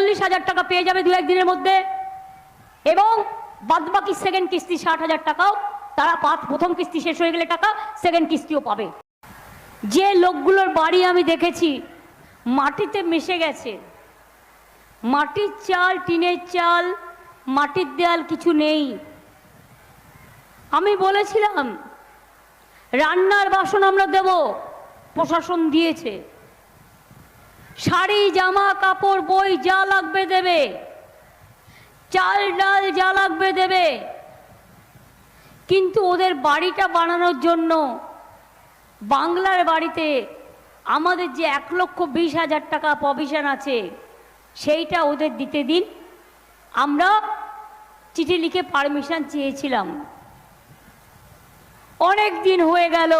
চল্লিশ হাজার টাকা পেয়ে যাবে দু একদিনের মধ্যে। এবং বাদবাকি সেকেন্ড কিস্তি ষাট হাজার টাকাও তারা পাঁচ প্রথম কিস্তি শেষ হয়ে গেলে টাকা সেকেন্ড কিস্তিও পাবে। যে লোকগুলোর বাড়ি আমি দেখেছি, মাটিতে মিশে গেছে। মাটির চাল, টিনের চাল, মাটির দেয়াল কিছু নেই। আমি বলেছিলাম, রান্নার বাসন আমরা দেব, প্রশাসন দিয়েছে। শাড়ি, জামা, কাপড়, বই যা লাগবে দেবে। চাল, ডাল যা লাগবে দেবে। কিন্তু ওদের বাড়িটা বানানোর জন্য বাংলার বাড়িতে আমাদের যে এক লক্ষ বিশ হাজার টাকা প্রভিশন আছে, সেইটা ওদের দিতে দিন। আমরা চিঠি লিখে পারমিশন চেয়েছিলাম। অনেক দিন হয়ে গেল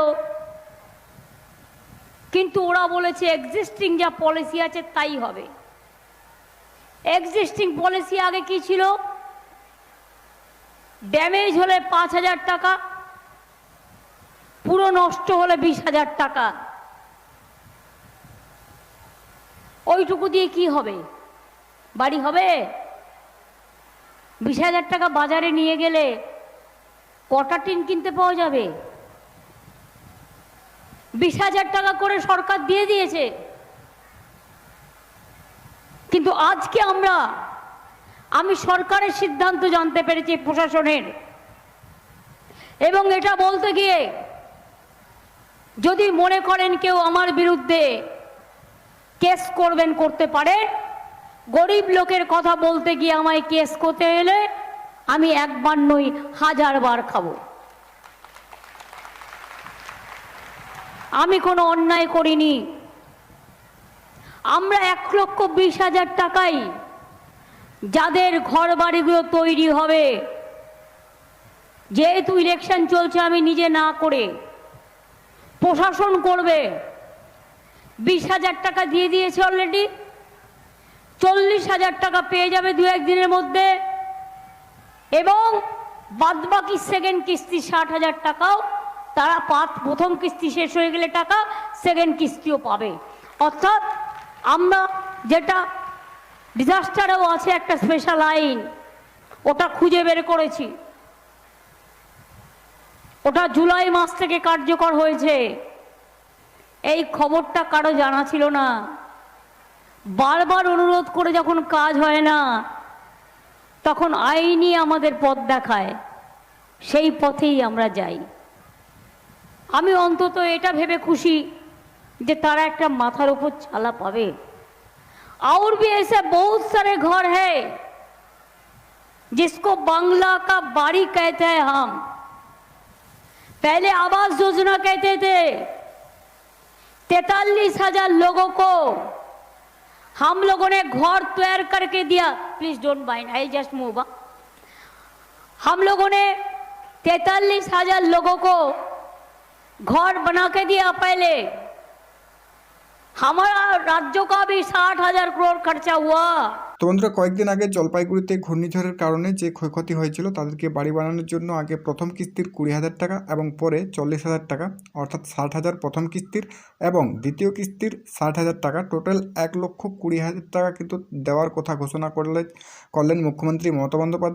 কিন্তু ওরা বলেছে এক্সিস্টিং যা পলিসি আছে, তাই হবে। এক্সিস্টিং পলিসি আগে কি ছিল? ড্যামেজ হলে পাঁচ হাজার টাকা, পুরো নষ্ট হলে বিশ হাজার টাকা। ওইটুকু দিয়ে কি হবে? বাড়ি হবে? বিশ হাজার টাকা বাজারে নিয়ে গেলে কটা টিন কিনতে পাওয়া যাবে? বিশ হাজার টাকা করে সরকার দিয়ে দিয়েছে। কিন্তু আজকে আমরা, আমি সরকারের সিদ্ধান্ত জানতে পেরেছি প্রশাসনের। এবং এটা বলতে গিয়ে, যদি মনে করেন কেউ আমার বিরুদ্ধে কেস করবেন, করতে পারে, গরিব লোকের কথা বলতে গিয়ে আমায় কেস করতে এলে আমি একবার নই হাজার বার খাব। আমি কোনো অন্যায় করিনি। আমরা এক লক্ষ বিশ হাজার টাকাই যাদের ঘর বাড়িগুলো তৈরি হবে। যেহেতু ইলেকশন চলছে, আমি নিজে না করে প্রশাসন করবে। বিশ হাজার টাকা দিয়ে দিয়েছে অলরেডি চল্লিশ হাজার টাকা পেয়ে যাবে দু একদিনের মধ্যে। এবং বাদবাকি সেকেন্ড কিস্তি ষাট হাজার টাকাও তারা পাঁচ, প্রথম কিস্তি শেষ হয়ে গেলে টাকা সেকেন্ড কিস্তিও পাবে। অর্থাৎ আমরা যেটা ডিজাস্টারেও আছে একটা স্পেশাল আইন, ওটা খুঁজে বের করেছি। ওটা জুলাই মাস থেকে কার্যকর হয়েছে। এই খবরটা কারও জানা ছিল না। বারবার অনুরোধ করে যখন কাজ হয় না, তখন আইনই আমাদের পথ দেখায়। সেই পথেই আমরা যাই। আমি অন্তত এটা ভেবে খুশি যে তারা একটা মাথার উপর ছালা পাবে और भी ऐसे बहुत सारे घर है जिसको बांग्ला का बाड़ी कहते हैं हम पहले आवास योजना कहते थे तैतालीस हजार लोगों को हम लोगों ने घर तैयार करके दिया please don't mind I just move हम लोगों ने तैतालीस हजार लोगों को घर बना के दिया पहले हमारा राज्यों का भी साठ हजार करोड़ खर्चा हुआ তো বন্ধুরা কয়েকদিন আগে জলপাইগুড়িতে ঘূর্ণিঝড়ের কারণে যে ক্ষয়ক্ষতি হয়েছিল তাদেরকে বাড়ি বানানোর জন্য আগে প্রথম কিস্তির কুড়ি হাজার টাকা এবং পরে চল্লিশ হাজার টাকা অর্থাৎ ষাট হাজার প্রথম কিস্তির এবং দ্বিতীয় কিস্তির ষাট হাজার টাকা টোটাল এক লক্ষ কুড়ি হাজার টাকা কিন্তু দেওয়ার কথা ঘোষণা করলে করলেন মুখ্যমন্ত্রী মমতা বন্দ্যোপাধ্যায়